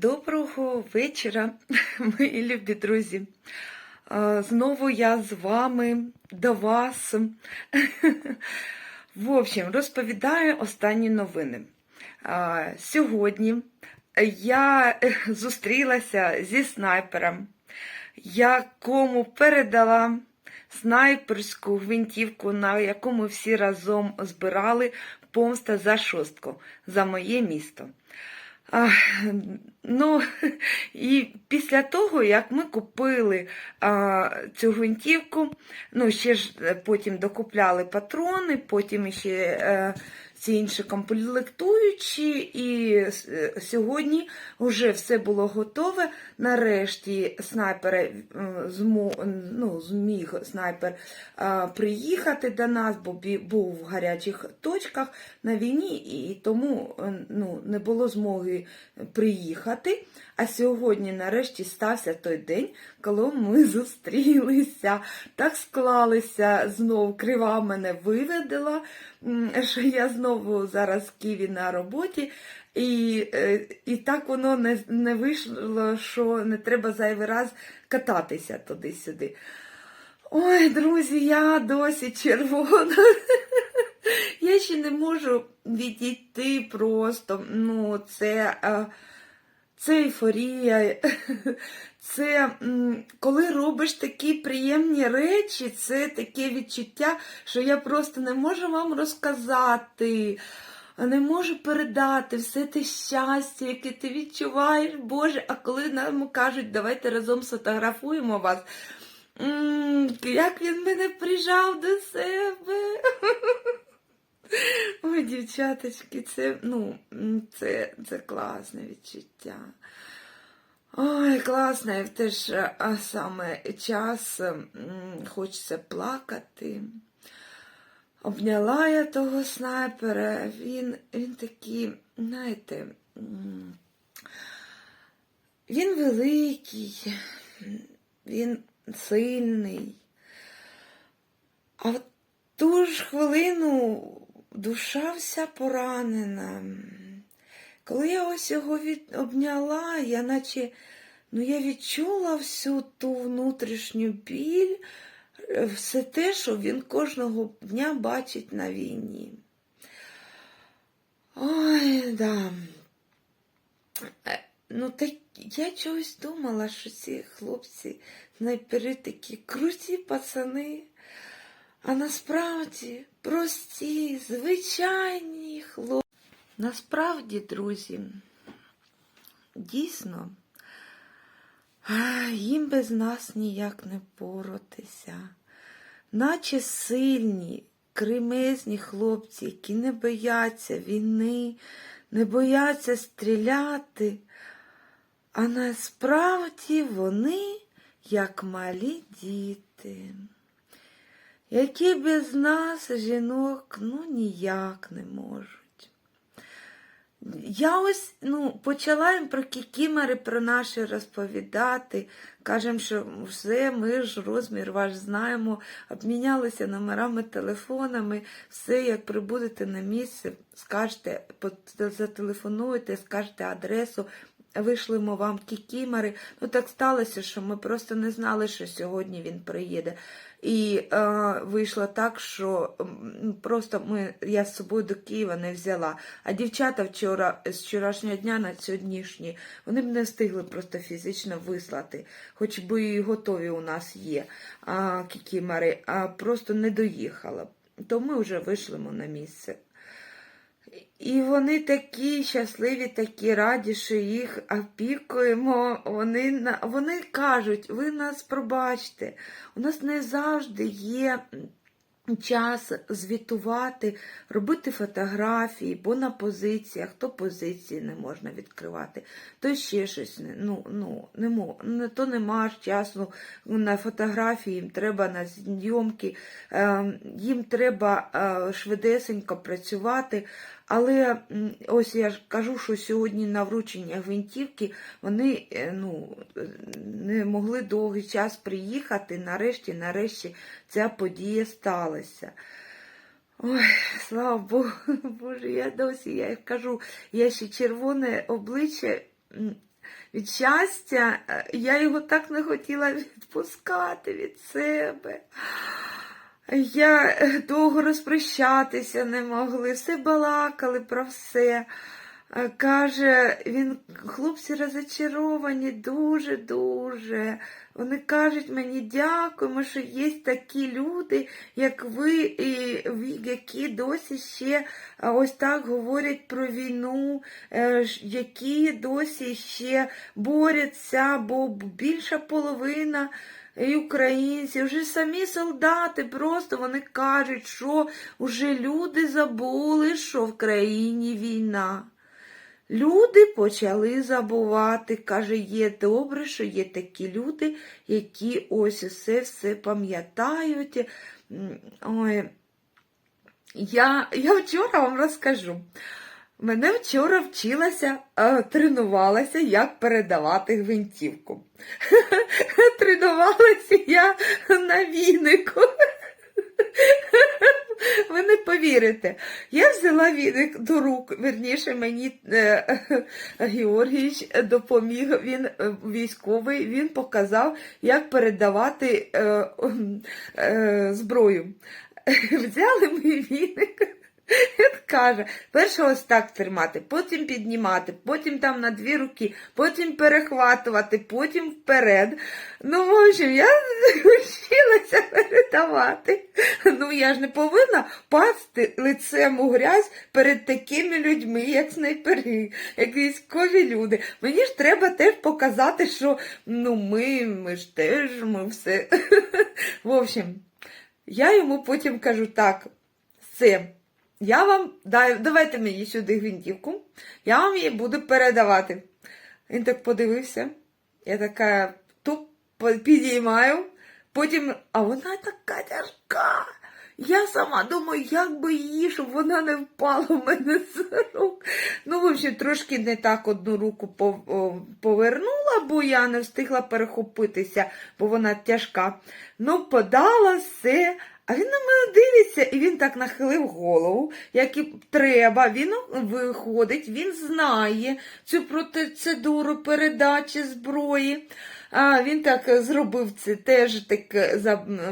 Доброго вечора, мої любі друзі. Знову я з вами до вас. В общем, розповідаю останні новини. Сьогодні я зустрілася зі снайпером, якому передала снайперську гвинтівку, на яку ми всі разом збирали помста за шостку за моє місто. А, ну, і після того, як ми купили а, цю гвинтівку, ну, ще ж е, потім докупляли патрони, потім ще е, ці інші комплектуючі, і е, сьогодні вже все було готове. Нарешті снайпер е, ну, зміг снайпер а, приїхати до нас, бо був в гарячих точках на війні, і тому е, ну, не було змоги приїхати. А сьогодні, нарешті, стався той день, коли ми зустрілися. Так склалися знов крива мене виведела, що я знову зараз в Києві на роботі. І, е, і так воно не, не вийшло, що не треба зайвий раз кататися туди-сюди. Ой, друзі, я досі червона. Я ще не можу відійти просто. Ну, це, е, це ейфорія. Це коли робиш такі приємні речі, це таке відчуття, що я просто не можу вам розказати. Не можу передати все те щастя, яке ти відчуваєш, Боже. А коли нам кажуть, давайте разом сфотографуємо вас. Як він мене прижав до себе. Ой, дівчаточки, це, ну, це, це класне відчуття. Ой, класне, в те ж саме час хочеться плакати. Обняла я того снайпера, він, він такий, знаєте, він великий, він сильний. А в ту ж хвилину душа вся поранена. Коли я ось його від... обняла, я наче ну, я відчула всю ту внутрішню біль, е, все те, що він кожного дня бачить на війні. Ой, да. Е, Ну, так я чогось думала, що ці хлопці снайпери такі круті пацани, а насправді прості, звичайні хлопці. Насправді, друзі, дійсно, їм без нас ніяк не боротися. Наче сильні, кремезні хлопці, які не бояться війни, не бояться стріляти, а насправді вони як малі діти, які без нас жінок ну ніяк не можуть. Я ось ну, почала їм про кікімери, про наші розповідати. Кажемо, що все, ми ж розмір ваш знаємо, обмінялися номерами, телефонами, все, як прибудете на місце, скажете, зателефонуєте, скажете адресу, вишлемо вам кікімери. Ну так сталося, що ми просто не знали, що сьогодні він приїде. І е, вийшло так, що м, просто ми, я з собою до Києва не взяла. А дівчата вчора, з вчорашнього дня на сьогоднішній, вони б не встигли просто фізично вислати, хоч би і готові у нас є а, кікімери, а просто не доїхала. То ми вже вийшли на місце. І вони такі щасливі, такі раді, що їх опікуємо. Вони, вони кажуть, ви нас пробачте, у нас не завжди є час звітувати, робити фотографії, бо на позиціях, то позиції не можна відкривати, то ще щось. не- Ну, ну, не мо, не, то нема часу на фотографії, їм треба на зйомки, е, їм треба е, швидесенько працювати. Але ось я ж кажу, що сьогодні на вручення гвинтівки вони е, ну, не могли довгий час приїхати. Нарешті, нарешті ця подія сталася. Ой, слава Богу, Боже, я досі, я кажу, я ще червоне обличчя. від щастя, е, я його так не хотіла відпускати від себе. Я е, довго розпрощатися не могли, все балакали про все. Е, Каже, він, хлопці розочаровані дуже-дуже. Вони кажуть мені дякуємо, що є такі люди, як ви, і які досі ще ось так говорять про війну, е, які досі ще борються, бо більша половина і українці, вже самі солдати, просто вони кажуть, що вже люди забули, що в країні війна. Люди почали забувати. Каже, є добре, що є такі люди, які ось усе все пам'ятають. Ой, я, я вчора вам розкажу. Мене вчора вчилася, тренувалася, як передавати гвинтівку. Тренувалася я на вінику. Ви не повірите. Я взяла віник до рук, верніше мені е, Георгійович допоміг, він е, військовий, він показав, як передавати е, е, зброю. Взяли ми віник. Каже, перше ось так тримати, потім піднімати, потім там на дві руки, потім перехватувати, потім вперед. Ну, в общем, я вчилася передавати. Ну, я ж не повинна пасти лицем у грязь перед такими людьми, як снайпери, як військові люди. Мені ж треба теж показати, що ну, ми, ми ж теж, ми все. В общем, я йому потім кажу так, все. Я вам даю, давайте мені сюди гвинтівку, я вам її буду передавати. Він так подивився. Я така туп підіймаю, потім, а вона така тяжка. Я сама думаю, як би її, щоб вона не впала в мене з рук. Ну, в общем, трошки не так одну руку повернула, бо я не встигла перехопитися, бо вона тяжка. Ну, подала все. А він на мене дивиться, і він так нахилив голову, як і треба. Він виходить, він знає цю процедуру передачі зброї. А він так зробив це теж так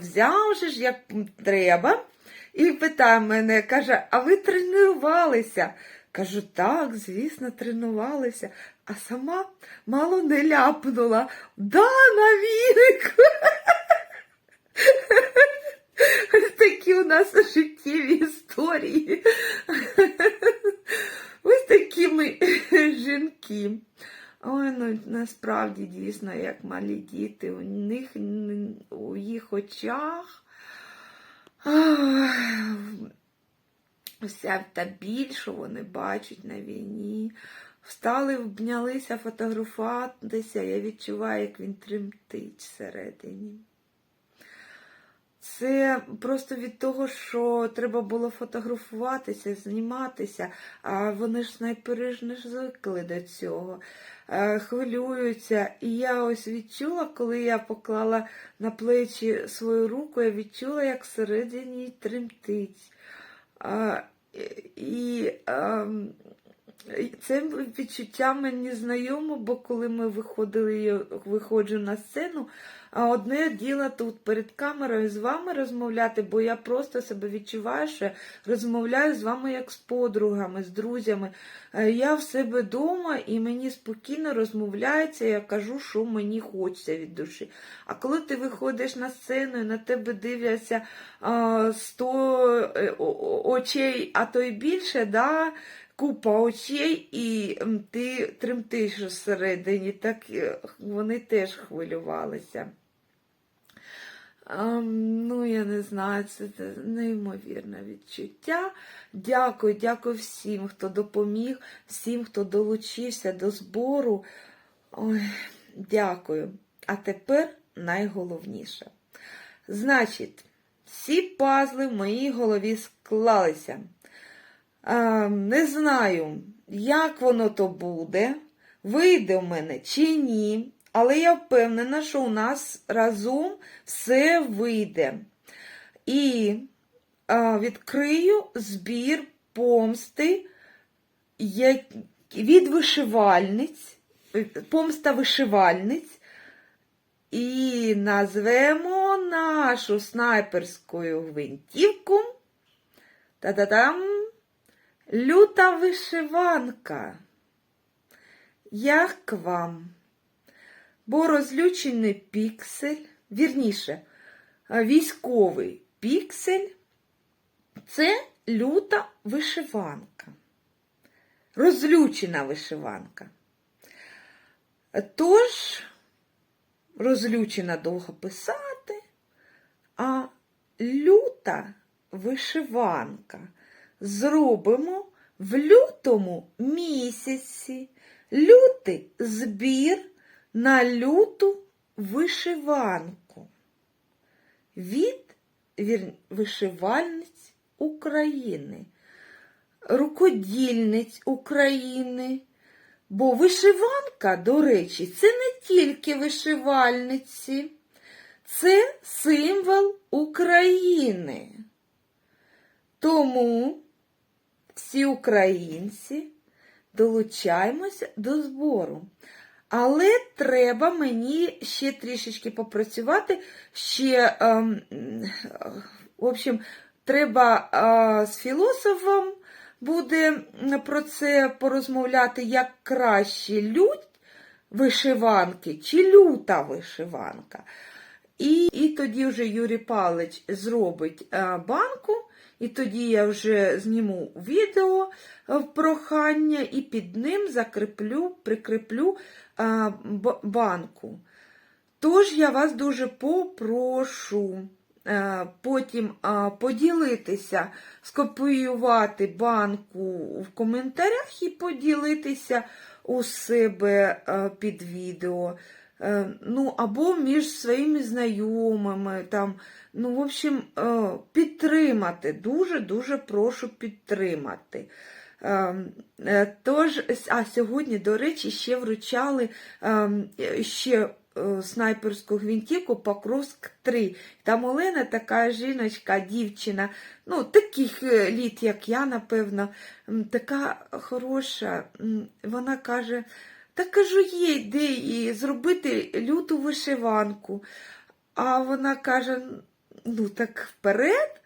взяв ж, як треба. І питає мене, каже, а ви тренувалися? Кажу, так, звісно, тренувалися. А сама мало не ляпнула. Да, на віник. Такі у нас життєві історії. Ось такі ми жінки. Ой, ну насправді дійсно, як малі діти, у них у їх очах ах, вся та біль, що вони бачать на війні. Встали, обнялися фотографуватися, я відчуваю, як він тремтить всередині. Це просто від того, що треба було фотографуватися, зніматися, а вони ж снайпери не звикли до цього, Е, хвилюються. І я ось відчула, коли я поклала на плечі свою руку, я відчула, як всередині тремтить. А, і ем, і це відчуття мені знайомо, бо коли ми виходили, я виходжу на сцену, а одне діло тут перед камерою з вами розмовляти, бо я просто себе відчуваю, що розмовляю з вами як з подругами, з друзями. Е, Я в себе вдома і мені спокійно розмовляється, я кажу, що мені хочеться від душі. А коли ти виходиш на сцену і на тебе дивляться а, 100 е, очей, а то й більше, да, купа очей, і ти тремтиш всередині, так е, вони теж хвилювалися. Ну, я не знаю, це неймовірне відчуття. Дякую, дякую всім, хто допоміг, всім, хто долучився до збору. Ой, дякую. А тепер найголовніше. Значить, всі пазли в моїй голові склалися. А, не знаю, як воно то буде, вийде в мене чи ні, але я впевнена, що у нас разом все вийде. І а, відкрию збір помсти від вишивальниць, помста вишивальниць. І назвемо нашу снайперську гвинтівку. Та-да-дам! Люта вишиванка. Як вам? Бо розлючений піксель, вірніше, військовий піксель це люта вишиванка. Розлючена вишиванка. Тож, розлючена довго писати, а люта вишиванка зробимо в лютому місяці. Лютий збір на люту вишиванку від вишивальниць України, рукодільниць України. Бо вишиванка, до речі, це не тільки вишивальниці, це символ України. Тому всі українці долучаємося до збору. Але треба мені ще трішечки попрацювати. Ще, ем, в общем, треба е, з філософом буде про це порозмовляти, як краще лють вишиванки чи люта вишиванка. І, і тоді вже Юрій Павлович зробить е, банку, і тоді я вже зніму відео е, прохання і під ним закріплю, прикріплю е, б- банку. Тож я вас дуже попрошу е, потім е, поділитися, скопіювати банку в коментарях і поділитися у себе е, під відео. Е, Ну, або між своїми знайомими, там, ну, в общем, е, підтримати. Дуже-дуже прошу підтримати. Ем, е, Тож, а сьогодні, до речі, ще вручали ем, ще е, снайперську гвинтівку Покровськ 3. Там Олена така жіночка, дівчина, ну, таких літ, як я, напевно, така хороша. Вона каже, та кажу, є ідеї зробити люту вишиванку. А вона каже, ну так вперед.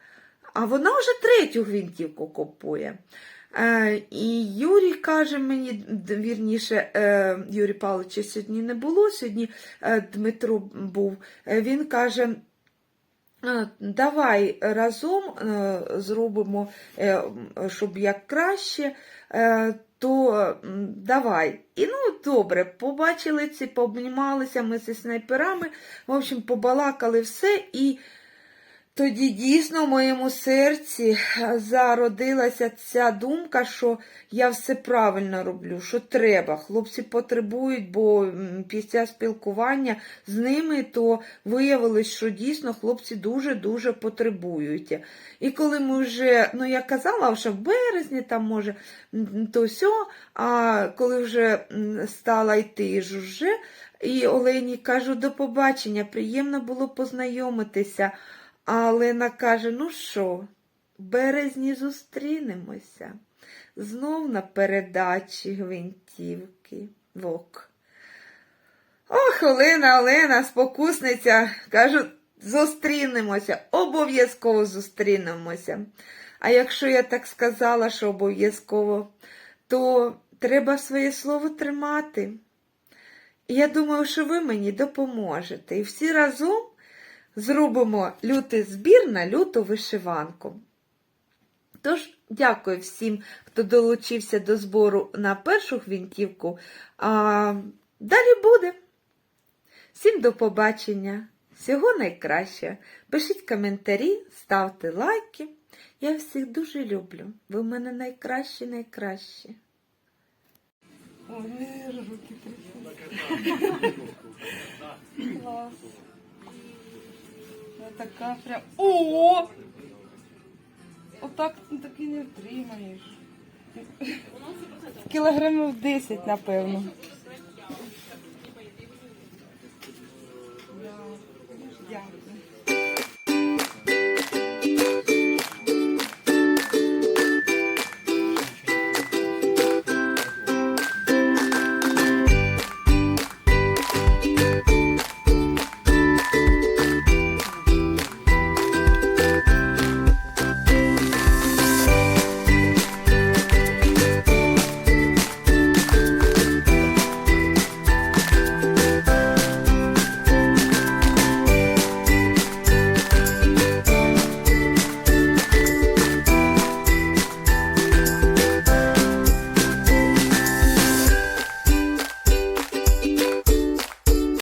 А вона вже третю гвинтівку купує. Е, і Юрій каже мені, вірніше, е, Юрій Павловича сьогодні не було, сьогодні е, Дмитро був. Е, він каже, «Е, давай разом е, зробимо, щоб як краще, то давай. І ну добре, побачили ці, пообнімалися ми зі снайперами, в общем, побалакали все і. Тоді дійсно в моєму серці зародилася ця думка, що я все правильно роблю, що треба. Хлопці потребують, бо після спілкування з ними то виявилось, що дійсно хлопці дуже-дуже потребують. І коли ми вже, ну я казала, що в березні там може, то сьо, а коли вже стала йти жужже, і Олені кажу, до побачення, приємно було познайомитися. А Лена каже: ну що, в березні зустрінемося. Знов на передачі гвинтівки. Вок. Ох, Олена, Олена, спокусниця. Кажу, зустрінемося, обов'язково зустрінемося. А якщо я так сказала, що обов'язково, то треба своє слово тримати. І я думаю, що ви мені допоможете. І всі разом зробимо лютий збір на люту вишиванку. Тож, дякую всім, хто долучився до збору на першу гвинтівку. А далі буде. Всім до побачення. Всього найкраще. Пишіть коментарі, ставте лайки. Я всіх дуже люблю. Ви в мене найкращі, найкращі. Ой, руки Клас. Така прям. О! Отак так і не втримаєш. Кілограмів 10, напевно.